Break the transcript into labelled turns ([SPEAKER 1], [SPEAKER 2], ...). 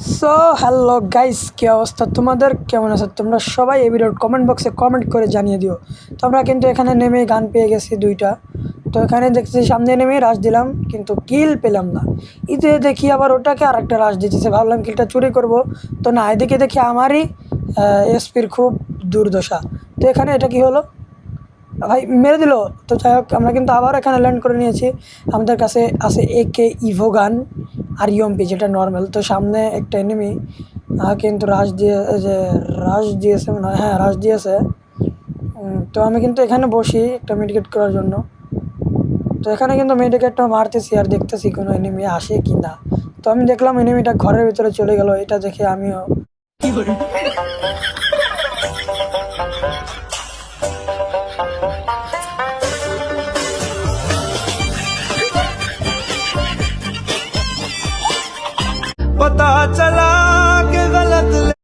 [SPEAKER 1] So hello guys কী অবস্থা? তোমাদের কেমন আছে? তোমরা সবাই এই ভিডিওর কমেন্ট বক্সে কমেন্ট করে জানিয়ে দিও। তো আমরা কিন্তু এখানে নেমে গান পেয়ে গেছি দুইটা। তো এখানে দেখছি সামনে নেমে রাশ দিলাম, কিন্তু কিল পেলাম না। ইতে দেখি আবার ওটাকে আর একটা রাশ দিতেছে। ভাবলাম কিলটা চুরি করব। তো না, এদিকে দেখি আমারই এসপির খুব দুর্দশা। তো এখানে এটা কি হলো? ভাই, মেরে দিল। তো যাই হোক, আমরা কিন্তু আবার এখানে ল্যান্ড করে নিয়েছি। আমাদের কাছে আছে এ কে ইভো গান আর ইউএমপি যেটা নর্মাল তো সামনে একটা এনিমি কিন্তু রাশ দিয়ে যে রাশ দিয়েছে মনে হয় হ্যাঁ রাশ দিয়েছে। তো আমি কিন্তু এখানে বসি একটা মেডিকেট করার জন্য। তো এখানে কিন্তু মেডিকেটটা মারতেছি আর দেখতেছি কোনো এনিমি আসে কি না। তো আমি দেখলাম এনিমিটা ঘরের ভিতরে চলে গেল, এটা দেখে আমিও
[SPEAKER 2] पता चला के गलत